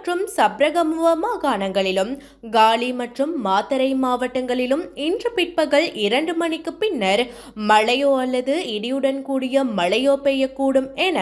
மற்றும் சப்ரகமுவ மாகாணங்களிலும் காலி மற்றும் மாத்தரை மாவட்டங்களிலும் இன்று பிற்பகல் இரண்டு மணிக்கு பின்னர் மழையோ அல்லது இடியுடன் கூடிய மழையோ பெய்யக்கூடும் என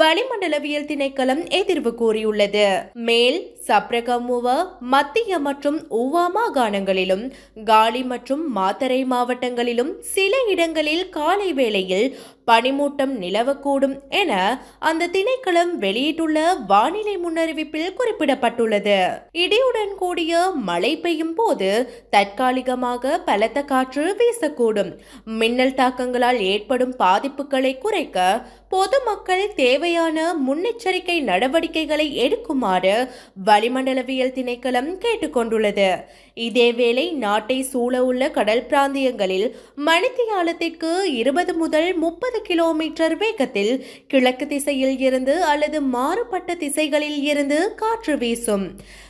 வளிமண்டலவியல் திணைக்களம் எதிர்வு கூறியுள்ளது. மேல் சப்ரகமுவ மத்திய மற்றும் ஊவா மாகாணங்களிலும் காலி மற்றும் மாத்தரை மாவட்டங்களிலும் சில இடங்களில் காலை வேளையில் பனிமூட்டம் நிலவக்கூடும் என அந்த திணைக்களம் வெளியிட்டுள்ள வானிலை முன்னறிவிப்பில் குறிப்பிடப்பட்டுள்ளது. இடியுடன் கூடிய மழை பெய்யும் போது தற்காலிகமாக பலத்த காற்று வீசக்கூடும். மின்னல் தாக்கங்களால் ஏற்படும் பாதிப்புகளை குறைக்க பொதுமக்கள் தேவையான முன்னெச்சரிக்கை நடவடிக்கைகளை எடுக்குமாறு வளிமண்டலவியல் திணைக்களம் கேட்டுக்கொண்டுள்ளது. இதேவேளை நாட்டை சூழ உள்ள கடல் பிராந்தியங்களில் மணித்தியாலத்திற்கு இருபது முதல் முப்பது கிலோமீட்டர் வேகத்தில் கிழக்கு திசையில் இருந்து அல்லது மாறுபட்ட திசைகளில் இருந்து காற்று வீசும்.